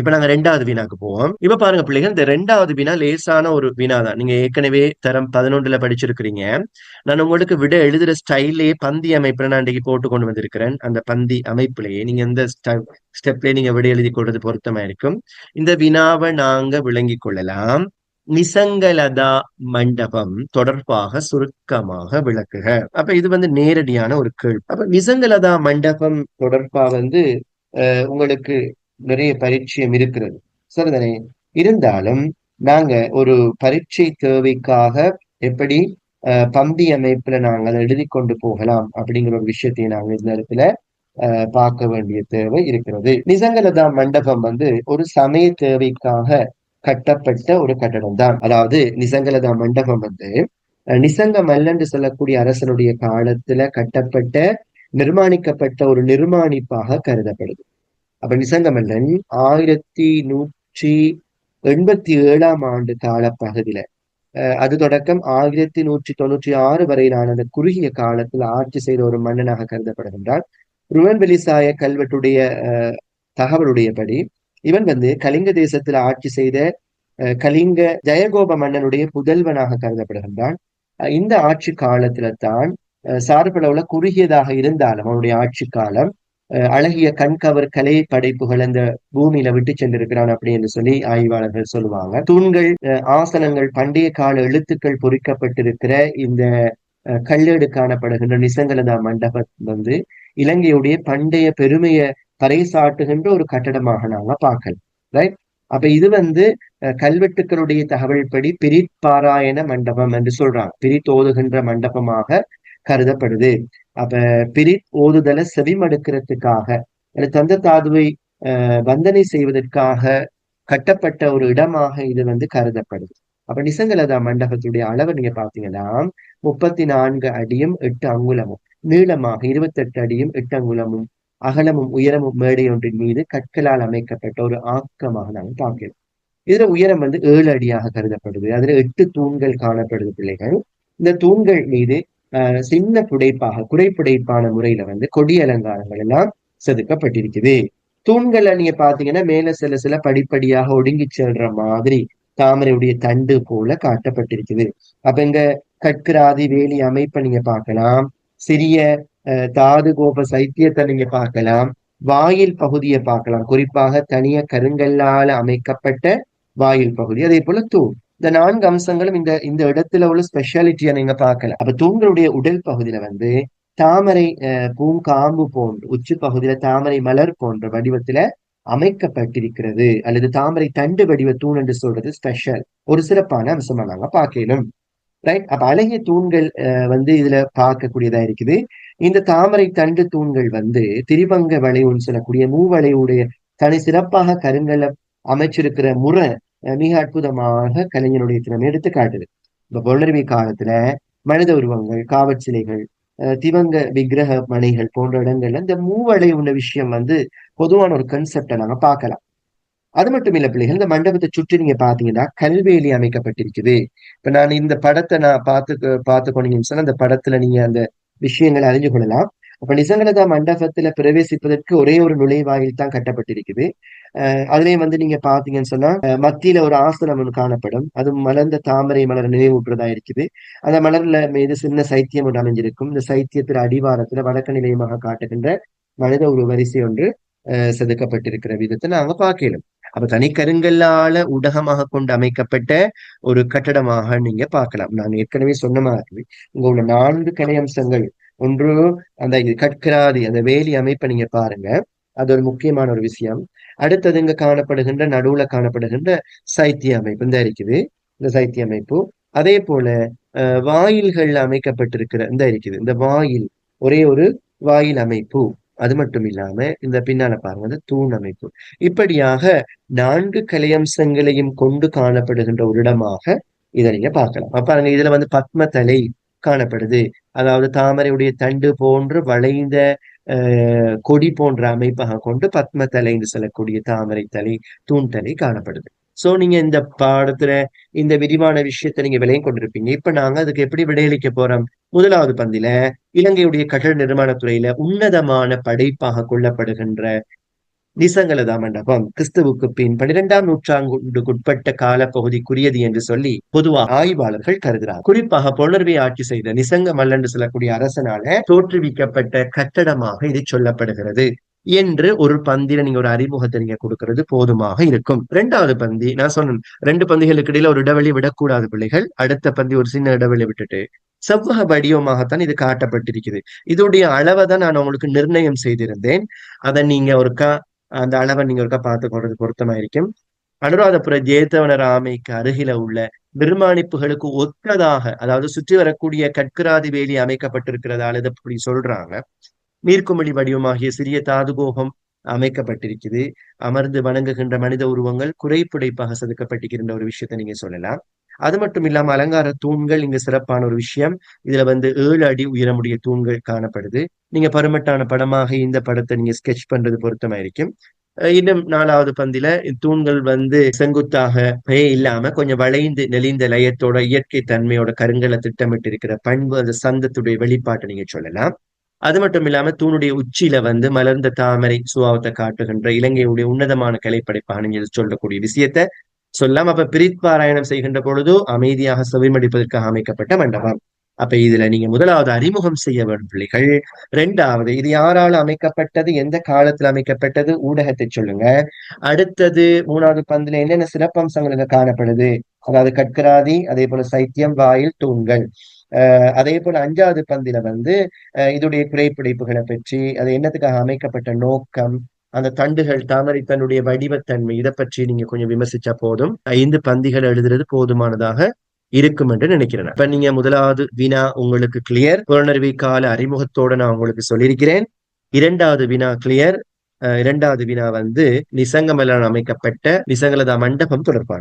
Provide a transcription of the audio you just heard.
இப்ப நாங்க ரெண்டாவது வினாக்கு போவோம். இப்ப பாருங்க பிள்ளைகள் இந்த ரெண்டாவது வினா லேசான ஒரு வினா தான் நீங்க ஏற்கனவே தரம் பதினொன்றுல படிச்சிருக்கிறீங்க. நான் உங்களுக்கு விட எழுதுற ஸ்டைலே பந்தி அமைப்புல நான் இன்றைக்கு போட்டு கொண்டு வந்திருக்கிறேன். அந்த பந்தி அமைப்புலயே நீங்க எந்த ஸ்டெப்லயே நீங்க விட எழுதி கொடுறது பொருத்தமா இருக்கும். இந்த வினாவை நாங்க விளங்கி கொள்ளலாம். நிசங்கலதா மண்டபம் தொடர்பாக சுருக்கமாக விளக்குக. அப்ப இது வந்து நேரடியான ஒரு கேள்வி. அப்ப நிசங்கலதா மண்டபம் தொடர்பா வந்து உங்களுக்கு நிறைய பரிச்சயம் இருக்கிறது. சரிதானே இருந்தாலும் நாங்க ஒரு பரீட்சை தேவைக்காக எப்படி பந்தி அமைப்புல நாங்கள் எழுதி கொண்டு போகலாம் அப்படிங்கிற ஒரு விஷயத்தை நாங்கள் இந்த இடத்துல பார்க்க வேண்டிய தேவை இருக்கிறது. நிசங்கலதா மண்டபம் வந்து ஒரு சமய தேவைக்காக கட்டப்பட்ட ஒரு கட்டடம் தான். அதாவது நிசங்கலதா மண்டபம் வந்து நிசங்க மல்லன்று சொல்லக்கூடிய அரசனுடைய காலத்துல கட்டப்பட்ட நிர்மாணிக்கப்பட்ட ஒரு நிர்மாணிப்பாக கருதப்படுது. அப்ப நிசங்கமல்லன் ஆயிரத்தி நூற்றி எண்பத்தி ஏழாம் ஆண்டு கால பகுதியில அது தொடக்கம் ஆயிரத்தி நூற்றி தொண்ணூற்றி ஆறு வரையிலான அந்த குறுகிய காலத்தில் ஆட்சி செய்த ஒரு மன்னனாக கருதப்படுகின்றார் ருவன் வெளிசாய கல்வெட்டுடைய தகவலுடையபடி இவன் வந்து கலிங்க தேசத்தில் ஆட்சி செய்த கலிங்க ஜெயகோப மன்னனுடைய புதல்வனாக கருதப்படுகின்றான். இந்த ஆட்சி காலத்துல தான் சார்பளவுல குறுகியதாக இருந்தாலும் அவனுடைய ஆட்சி காலம் அழகிய கண்கவர் கலை படைப்புகள் அந்த பூமியில விட்டு சென்றிருக்கிறான் அப்படின்னு சொல்லி ஆய்வாளர்கள் சொல்லுவாங்க. தூண்கள் ஆசனங்கள் பண்டைய கால எழுத்துக்கள் பொறிக்கப்பட்டிருக்கிற இந்த கல்லேடு காணப்படுகின்ற நிசங்கலதா மண்டபம் வந்து இலங்கையுடைய பண்டைய பெருமையை பறைசாட்டுகின்ற ஒரு கட்டடமாக நாங்க பார்க்கலாம் ரைட் அப்ப இது வந்து கல்வெட்டுக்களுடைய தகவல் படி பிரிப்பாராயண மண்டபம் என்று சொல்றாங்க. பிரித்தோதுகின்ற மண்டபமாக கருதப்படுது. அப்ப பிரி ஓதுதலை செவிமடுக்கிறதுக்காக தந்த தாதுவை வந்தனை செய்வதற்காக கட்டப்பட்ட ஒரு இடமாக இது வந்து கருதப்படுது. அப்ப நிசங்கலதா மண்டபத்துடைய அளவு நீங்க பாத்தீங்கன்னா முப்பத்தி நான்கு அடியும் எட்டு அங்குலமும் நீளமாக இருபத்தெட்டு அடியும் எட்டு அங்குலமும் அகலமும் உயரமும் மேடை ஒன்றின் மீது கற்களால் அமைக்கப்பட்ட ஒரு ஆக்கமாக நாங்கள் பார்க்கிறோம். இதுல உயரம் வந்து ஏழு அடியாக கருதப்படுது. அதுல எட்டு தூண்கள் காணப்படுது பிள்ளைகள். இந்த தூண்கள் மீது சின்ன புடைப்பாக குறைப்புடைப்பான முறையில வந்து கொடி அலங்காரங்கள் எல்லாம் செதுக்கப்பட்டிருக்குது. தூண்கள்ல நீங்க பாத்தீங்கன்னா மேல சில சில படிப்படியாக ஒடுங்கி செல்ற மாதிரி தாமரையுடைய தண்டு போல காட்டப்பட்டிருக்குது. அப்ப இங்க கற்கராதி வேலி அமைப்பை நீங்க பார்க்கலாம். சிறிய தாது கோப சைத்தியத்தை நீங்க பார்க்கலாம். வாயில் பகுதியை பார்க்கலாம். குறிப்பாக தனிய கருங்கல்லால அமைக்கப்பட்ட வாயில் பகுதி அதே போல தூண். இந்த நான்கு அம்சங்களும் இந்த இந்த இடத்துல உள்ள ஸ்பெஷாலிட்டியா நீங்க பார்க்கல. அப்ப தூண்களுடைய உடல் பகுதியில வந்து தாமரை பூங்காம்பு போன்று உச்சி பகுதியில தாமரை மலர் போன்ற வடிவத்துல அமைக்கப்பட்டிருக்கிறது. அல்லது தாமரை தண்டு வடிவ தூண் என்று சொல்றது ஸ்பெஷல் ஒரு சிறப்பான அம்சமா நாங்க பார்க்கணும் ரைட் அப்ப அழகிய தூண்கள் வந்து இதுல பார்க்கக்கூடியதா இருக்குது. இந்த தாமரை தண்டு தூண்கள் வந்து திரிபங்க வளைவுன்னு சொல்லக்கூடிய மூவளைவுடைய தனி சிறப்பாக கருங்கல அமைச்சிருக்கிற முறை மிக அற்புதமாக கலைஞனுடைய திறமை எடுத்து காட்டுது இப்ப பௌர்ணமி காலத்துல மனித உருவங்கள் காவற்சிலைகள் திவங்க விக்கிரக மனைகள் போன்ற இடங்கள்ல இந்த மூவளை உள்ள விஷயம் வந்து பொதுவான ஒரு கன்செப்டை நாங்க பார்க்கலாம். அது மட்டும் இல்ல பிள்ளைகள் இந்த மண்டபத்தை சுற்றி நீங்க பாத்தீங்கன்னா கல்வேலி அமைக்கப்பட்டிருக்குது. இப்ப நான் இந்த படத்தை நான் பார்த்து பார்த்து கொண்டீங்கன்னு சொன்னா அந்த படத்துல நீங்க அந்த விஷயங்களை அறிஞ்சு கொள்ளலாம். அப்ப நிசங்கலதா மண்டபத்துல பிரவேசிப்பதற்கு ஒரே ஒரு நுழைவாயில் தான் கட்டப்பட்டிருக்குது. அதுலயும் வந்து நீங்க பாத்தீங்கன்னு சொன்னா மத்தியில ஒரு ஆசனம் ஒன்று காணப்படும். அது மலர்ந்த தாமரை மலர் நினைவூட்டுறதா இருக்குது. அந்த மலர்ல மீது சின்ன சைத்தியம் ஒன்று அமைஞ்சிருக்கும். இந்த சைத்தியத்துல அடிவாரத்துல வடக்கு நிலையமாக காட்டுகின்ற மனித ஒரு வரிசை ஒன்று செதுக்கப்பட்டிருக்கிற விதத்தை நாங்க பார்க்கலாம் அப்ப தனிக்கருங்கல்லால ஊடகமாக கொண்டு அமைக்கப்பட்ட ஒரு கட்டடமாக நீங்க பார்க்கலாம். நான் ஏற்கனவே சொன்ன மாதிரி இங்க உள்ள நான்கு கலை அம்சங்கள் ஒன்று அந்த கற்கராதி அந்த வேலி அமைப்பை நீங்க பாருங்க. அது ஒரு முக்கியமான ஒரு விஷயம். அடுத்தது இங்க காணப்படுகின்ற நடுவுல காணப்படுகின்ற சைத்திய அமைப்பு. இந்த இருக்குது. இந்த சைத்திய அமைப்பு. அதே போல வாயில்கள் அமைக்கப்பட்டிருக்கிற இந்த இருக்குது. இந்த வாயில் ஒரே ஒரு வாயில் அமைப்பு. அது மட்டும் இல்லாம இந்த பின்னால பாருங்க அந்த தூண் அமைப்பு. இப்படியாக நான்கு கலையம்சங்களையும் கொண்டு காணப்படுகின்ற ஒரு இடமாக இதை நீங்க பார்க்கலாம். அப்ப பாருங்க இதுல வந்து பத்ம தலை காணப்படுது. அதாவது தாமரையுடைய தண்டு போன்று வளைந்த கொடி போன்ற அமைப்பாக கொண்டு பத்ம தலைன்னு சொல்லக்கூடிய தாமரை தலை தூண் தலை காணப்படுது. சோ நீங்க இந்த பாடத்துல இந்த விரிவான விஷயத்த நீங்க விலையும் கொண்டிருப்பீங்க. இப்ப நாங்க அதுக்கு எப்படி விடையளிக்க போறோம்? முதலாவது பந்தில இலங்கையுடைய கட்டட நிர்மாண துறையில உன்னதமான படைப்பாக கொள்ளப்படுகின்ற நிசங்கலதா மண்டபம். கிறிஸ்துவுக்கு பின் பனிரெண்டாம் நூற்றாண்டுக்குட்பட்ட கால பகுதிக்குரியது என்று சொல்லி பொதுவாக ஆய்வாளர்கள் கருதுகிறார் குறிப்பாக பொலர்வை ஆட்சி செய்த நிசங்க மல்லண்டு சொல்லக்கூடிய அரசனால தோற்றுவிக்கப்பட்ட கட்டடமாக இது சொல்லப்படுகிறது என்று ஒரு பந்தில நீங்க ஒரு அறிமுகத்தை நீங்க கொடுக்கிறது போதுமாக இருக்கும். ரெண்டாவது பந்தி நான் சொன்னேன் ரெண்டு பந்திகளுக்கு இடையில ஒரு இடைவெளி விடக்கூடாது பிள்ளைகள். அடுத்த பந்தி ஒரு சின்ன இடைவெளி விட்டுட்டு செவ்வக வடிவமாகத்தான் இது காட்டப்பட்டிருக்குது இதோடைய அளவை தான் நான் உங்களுக்கு நிர்ணயம் செய்திருந்தேன். அதை நீங்க ஒருக்கா அந்த அளவை நீங்க ஒருக்கா பார்த்து பொருத்தமா இருக்கும் அனுராதபுர ஜேத்தவனர் ஆமைக்கு அருகில உள்ள நிர்மாணிப்புகளுக்கு ஒத்ததாக அதாவது சுற்றி வரக்கூடிய கற்கராதி வேலி அமைக்கப்பட்டிருக்கிறதால இதை அப்படி சொல்றாங்க. நீர்க்குமிழி வடிவமாகிய சிறிய தாதுகோகம் அமைக்கப்பட்டிருக்குது. அமர்ந்து வணங்குகின்ற மனித உருவங்கள் குறைப்புடைப்பாக செதுக்கப்பட்டிருக்கின்ற ஒரு விஷயத்தை நீங்க சொல்லலாம். அது மட்டும் இல்லாம அலங்கார தூண்கள் இங்க சிறப்பான ஒரு விஷயம். இதுல வந்து ஏழு அடி உயரமுடைய தூண்கள் காணப்படுது. நீங்க பருமட்டான படமாக இந்த படத்தை நீங்க ஸ்கெச் பண்றது பொருத்தமா இருக்கும் இன்னும் நாலாவது பந்தில தூண்கள் வந்து செங்குத்தாக இல்லாம கொஞ்சம் வளைந்து நெளிந்த லயத்தோட இயற்கை தன்மையோட கருங்களை திட்டமிட்டு இருக்கிற பண்பு அந்த சந்தத்துடைய வெளிப்பாட்டை நீங்க சொல்லலாம். அது மட்டும் இல்லாம தூணுடைய உச்சியில வந்து மலர்ந்த தாமரை சுபாவத்தை காட்டுகின்ற இலங்கையுடைய உன்னதமான கலைப்படைப்பான சொல்லக்கூடிய விஷயத்த சொல்லாம அப்ப பிரித்பாராயணம் செய்கின்ற பொழுது அமைதியாக செவிமடிப்பதற்காக அமைக்கப்பட்ட மண்டபம். அப்ப இதுல நீங்க முதலாவது அறிமுகம் செய்ய வேண்டும் பிள்ளைகள். ரெண்டாவது இது யாரால அமைக்கப்பட்டது? எந்த காலத்துல அமைக்கப்பட்டது? ஊடகத்தை சொல்லுங்க. அடுத்தது மூணாவது பந்துல என்னென்ன சிறப்பம்சங்கள் இங்க காணப்படுது? அதாவது கற்கராதி அதே போல சைத்தியம் வாயில் தூண்கள். அதே போல அஞ்சாவது பந்தில வந்து இதோடைய குறைப்பிடிப்புகளை பற்றி அது என்னத்துக்காக அமைக்கப்பட்ட நோக்கம்? அந்த தண்டுகள் தாமரை தன்னுடைய வடிவத்தன்மை இதை பற்றி நீங்க கொஞ்சம் விமர்சிச்சா போதும். ஐந்து பந்திகள் எழுதுறது போதுமானதாக இருக்கும் என்று நினைக்கிறேன் இப்ப நீங்க முதலாவது வினா உங்களுக்கு கிளியர் புலனர்வி கால அறிமுகத்தோட நான் உங்களுக்கு சொல்லியிருக்கிறேன். இரண்டாவது வினா கிளியர் இரண்டாவது வினா வந்து நிசங்கமலான் அமைக்கப்பட்ட நிசங்கலதா மண்டபம் தொடர்பானது.